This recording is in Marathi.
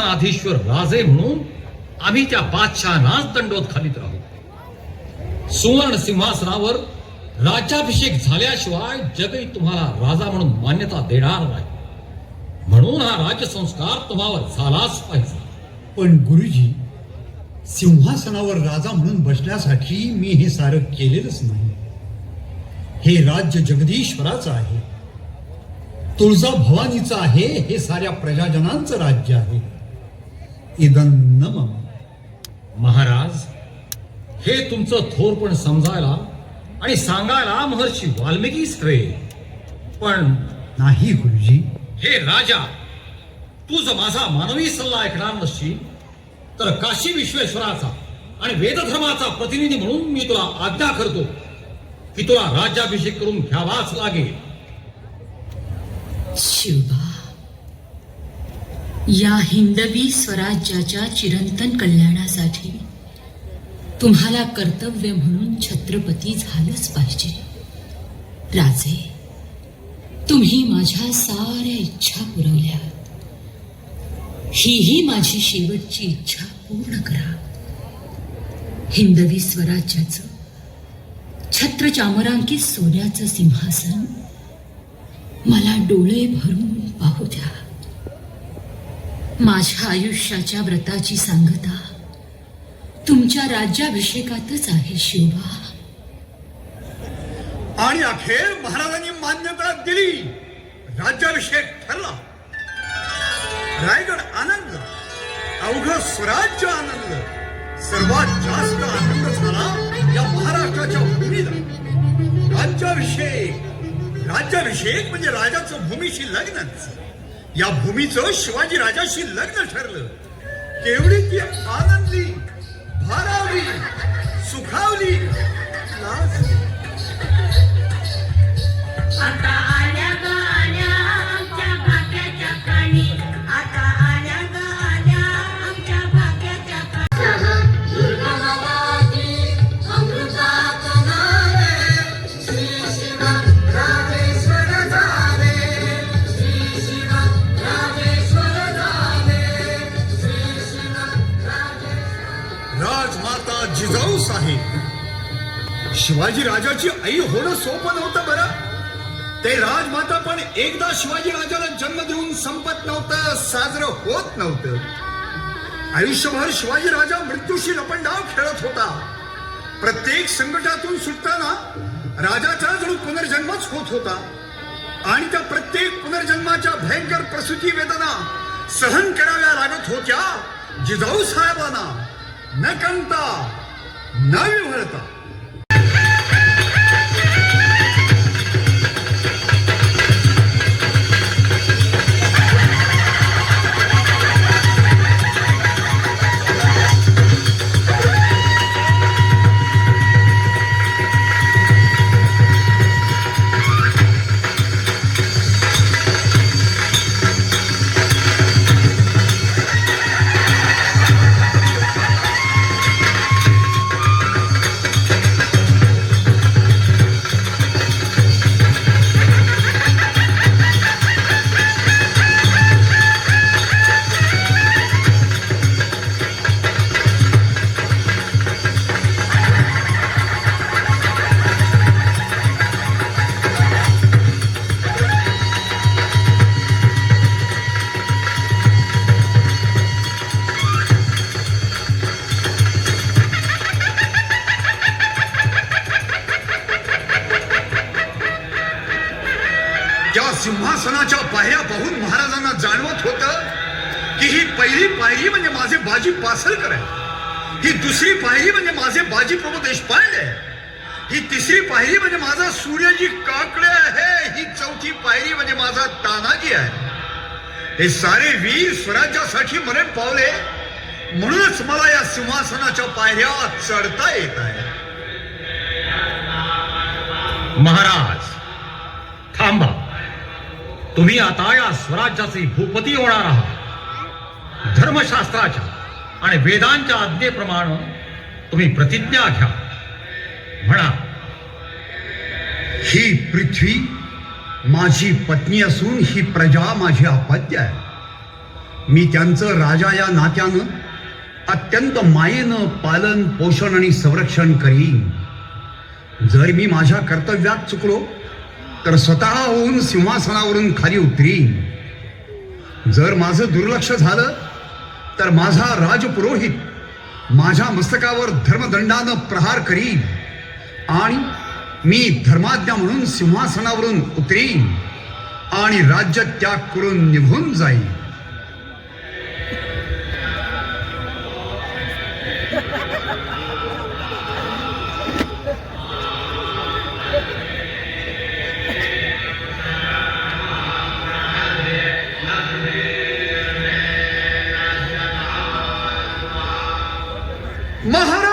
सिंहासनाधीश्वर राजे म्हणून आम्ही त्या बादशहानाच दंडोत खालीत राहू. सुवर्ण सिंहासनावर राज्याभिषेक झाल्याशिवाय जगही तुम्हाला राजा म्हणून मान्यता देणार नाही. म्हणून हा राजसंस्कार तुम्हावर झालाच पाहिजे. पण गुरुजी सिंहासनावर राजा म्हणून बसण्यासाठी मी हे सारं केलेलंच नाही. हे राज्य जगदीश्वराचं आहे. तुळजा भवानीचं आहे हे साऱ्या प्रजाजनांचं राज्य आहे. इदन्न मम महाराज हे तुमचं थोरपण समजायला आणि सांगायला महर्षी वाल्मिकीच हवे पण नाही गुरुजी. हे राजा तू जर माझा मानवी सल्ला ऐकणार नसशील तर काशी विश्वेश्वराचा आणि वेदधर्माचा प्रतिनिधी म्हणून मी तुला आज्ञा करतो की तुला राज्याभिषेक करून घ्यावाच लागेल. शिवबा या हिंदवी स्वराज्याच्या चिरंतन कल्याणासाठी तुम्हाला कर्तव्य म्हणून छत्रपती झालंच पाहिजे. राजे तुम्ही माझ्या साऱ्या इच्छा पुरवल्या हीही माझी शेवटची इच्छा पूर्ण करा. हिंदवी स्वराज्याचं छत्र चामरांकित सोन्याचं सिंहासन मला डोळे भरून पाहू द्या. माझ्या आयुष्याच्या व्रताची सांगता. तुमच्या राज्याभिषेकातच आहे शिवबा आणि अखेर महाराजांनी मान्यता दिली. राज्याभिषेक ठरला. रायगड आनंद अवघ स्वराज्य आनंद सर्वात जास्त आनंद झाला या महाराष्ट्राच्या भूमीला. राज्याभिषेक राज्याभिषेक म्हणजे राजाचं भूमीशी लग्नच. या भूमीचं शिवाजी राजाशी लग्न ठरलं. केवढी ती आनंदली भारावली सुखावली लाजली. जिजाऊ शिवाजी राजाची आई होणं सोपं नव्हतं बरं. ते राजमाता पण एकदा शिवाजी राजाला जन्म देऊन संपत नव्हतं साजरं होत नव्हतं. आयुष्यभर शिवाजी राजा मृत्यूशी लपंडाव खेळत होता. प्रत्येक संकटातून सुटताना राजाचा जणू पुनर्जन्मच होत होता. आणि त्या प्रत्येक पुनर्जन्माच्या भयंकर प्रसूती वेदना सहन कराव्या लागत होत्या जिजाऊ साहेबांना. न कंता न विव्हळता त्या शासनाच्या पायऱ्या पाहून महाराजांना जाणवत होत की ही पहिली पायरी म्हणजे माझे बाजी पासलकर आहे. ही दुसरी पायरी म्हणजे माझे बाजी प्रभू देशपांडे आहे. ही तिसरी पायरी म्हणजे माझा सूर्यजी काकडे आहे. ही चौथी पायरी म्हणजे माझा तानाजी आहे. हे सारे वीर स्वराज्यासाठी मरण पावले. म्हणूनच मला या सिंहासनाच्या पायऱ्या चढता येत आहे. महाराज थांबा. तुम्ही आता या स्वराज्याचे भूपती होणार आहात. धर्मशास्त्राच्या आणि वेदांच्या आज्ञेप्रमाणे तुम्ही प्रतिज्ञा घ्या. म्हणा ही पृथ्वी माझी पत्नी असून ही प्रजा माझी अपत्य आहे. मी त्यांचं राजा या नात्यानं अत्यंत मायेनं पालन पोषण आणि संरक्षण करीन. जर मी माझ्या कर्तव्यात चुकलो तर स्वतःहून सिंहासनावरून खाली उतरी जर माझं दुर्लक्ष झालं तर माझा राजपुरोहित माझ्या मस्तकावर धर्मदंडानं प्रहार करीन आणि मी धर्माज्ञा म्हणून सिंहासनावरून उतरीन आणि राज्य त्याग करून निघून जाईल 马哈。